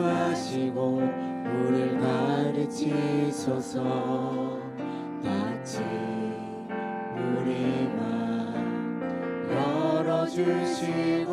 말씀하시고 우리를 가르치소서. 같이 우리 만 열어주시고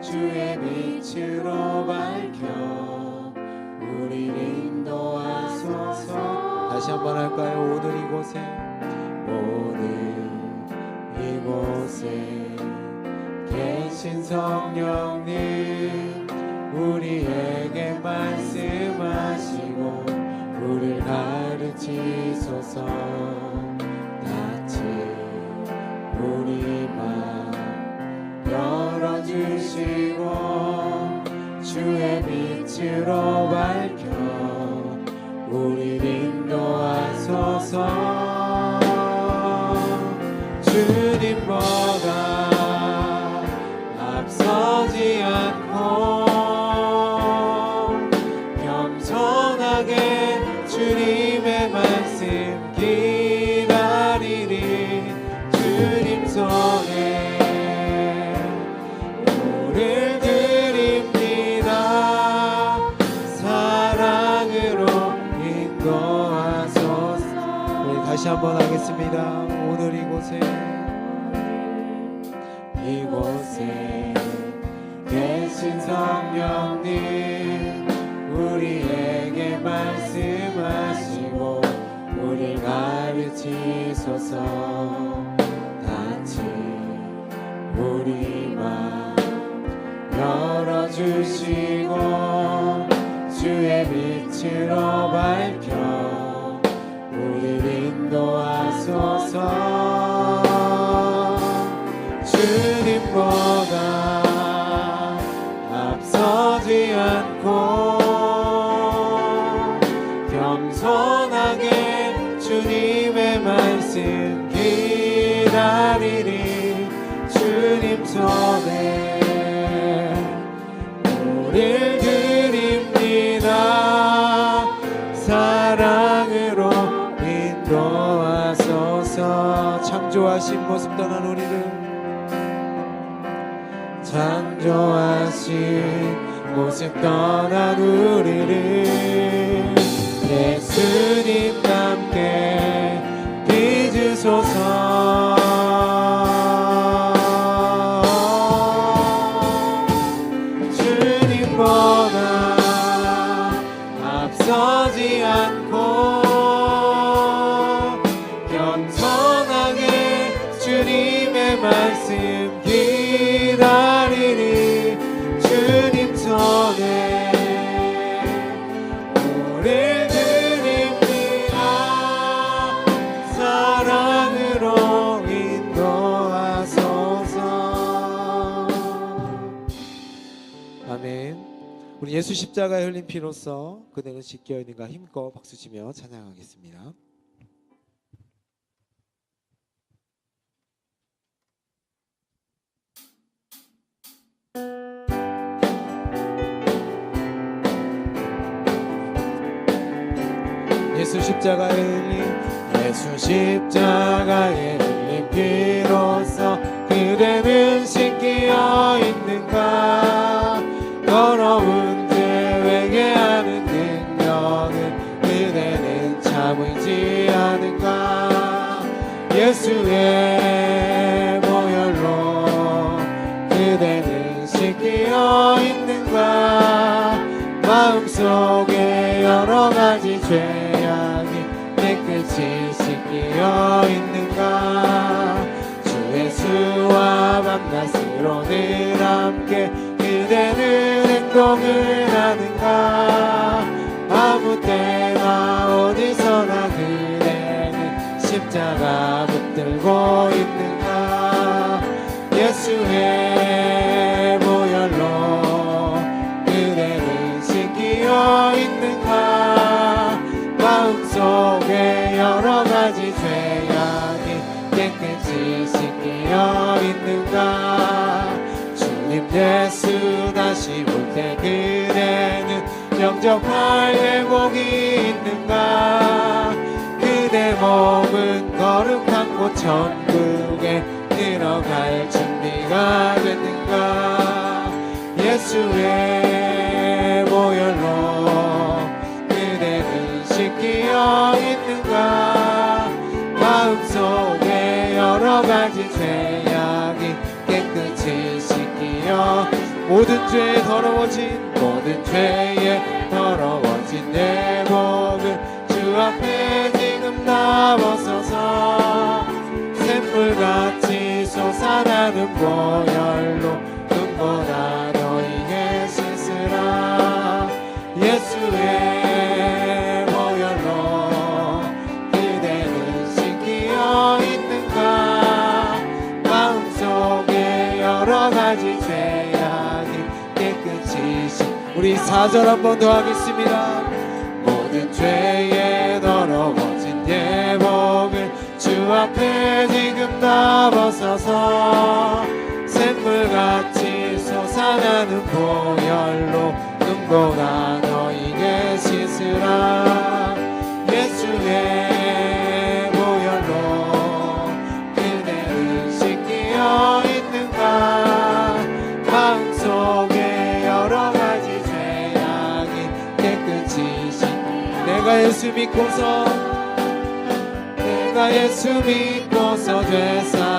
주의 빛으로 밝혀 우리 인도하소서. 다시 한번 할까요? 오늘 이곳에 오늘 이곳에 계신 성령님 우리에게 말씀하시고 우리를 가르치소서. 같이 우리만 열어주시고 주의 빛으로 밝 한번 하겠습니다. 오늘 이곳에 이곳에 계신 성령님 우리에게 말씀하시고 우리 가르치소서. 같이 우리 만 열어주시 겸손하게 주님의 말씀 기다리리 주님 손에 우릴 드립니다. 사랑으로 인도하소서. 창조하신 모습 떠난 우리를 창조하신 모습 떠난 우리를 예수님 함께 빚으소서. 주님 보 우리 예수 십자가에 흘린 피로써 그대는 지켜 있는가 힘껏 박수치며 찬양하겠습니다. 예수 십자가에 흘린 예수 십자가에 흘린 피로써 그대는 씻기어 있는가 예수의 보혈로 그대는 씻기어 있는가 마음속에 여러 가지 죄악이 깨끗이 씻기어 있는가 주 예수와 만나시로 늘 함께 그대는 행동을 하는가 아무 때나 어디서나 그대는 십자가 붙들고 있는가? 예수의 보혈로 그대는 씻기어 있는가? 마음속에 여러 가지 죄악이 깨끗이 씻기어 있는가? 주님 예수 다시 올 때 그대는 영접할 회복이 있는가? 그대 몸은 거룩 한곳 천국에 늘 들어갈 준비가 됐는가? 예수의 보혈로 그대는 씻기어 있는가? 마음속에 여러 가지 죄악이 깨끗이 씻기어 모든 죄에 더러워진 모든 죄에 더러워진 내 몸을 주 앞에 지금 나와서서 샘물같이 솟아나는 보혈로 눈보다 너희의 씻으라 예수의 보혈로 그대는 씻기어 있는가? 마음속에 여러 가지 죄악이 깨끗이 씻 우리 4절 한번 더 하겠습니다. 모든 죄 앞에 지금 나와서서 샘물같이 솟아나는 보혈로 눈보라 너희게 씻으라 예수의 보혈로 그대를 씻기어 있는가? 마음속에 여러 가지 죄악이 깨끗이 씻 내가 예수 믿고서 내가 예수 믿고서 죄사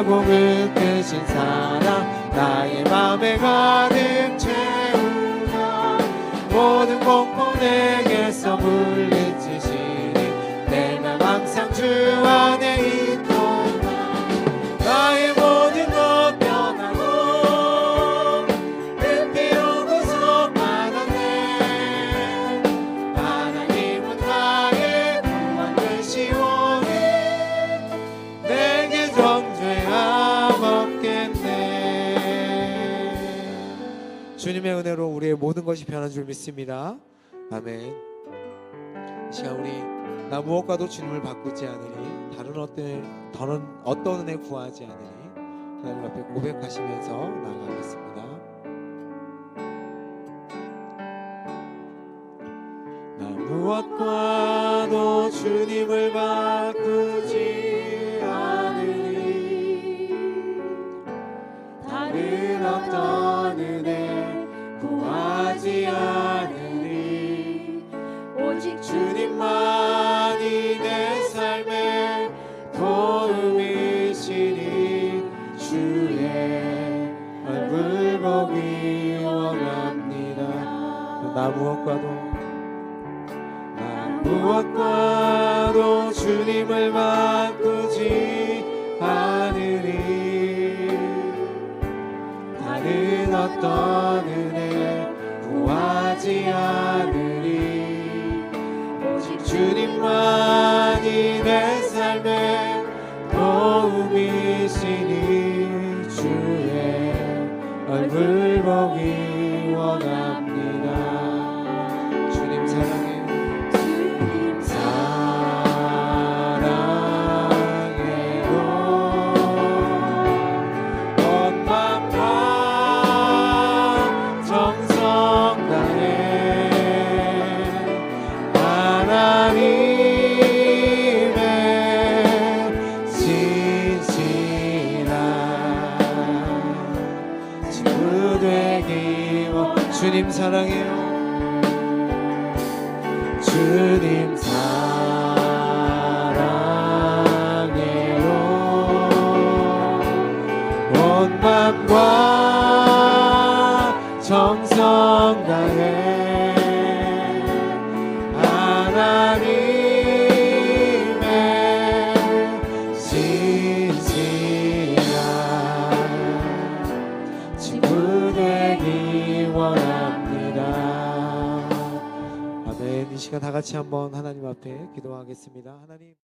임하 주님의 은혜로 우리의 모든 것이 변한 줄 믿습니다 아멘 이 시간 우리 나 무엇과도 주님을 바꾸지 않으니 다른 어떤 다른 어떤 은혜 구하지 않으니 하나님 앞에 고백하시면서 나아가겠습니다. 나 무엇과도 주님을 바꾸지 않으니 다른 어떤 구하지 않으니 주님만이 내 삶의 도움이시니 주의 얼굴 보기 원합니다. 나 무엇과도 나 무엇과도 주님을 바꾸지 않으리. 다른 어떤 하지 않으리. 오직 주님만이 내 주님 사랑해요. 주님 사랑 같이 한번 하나님 앞에 기도하겠습니다. 하나님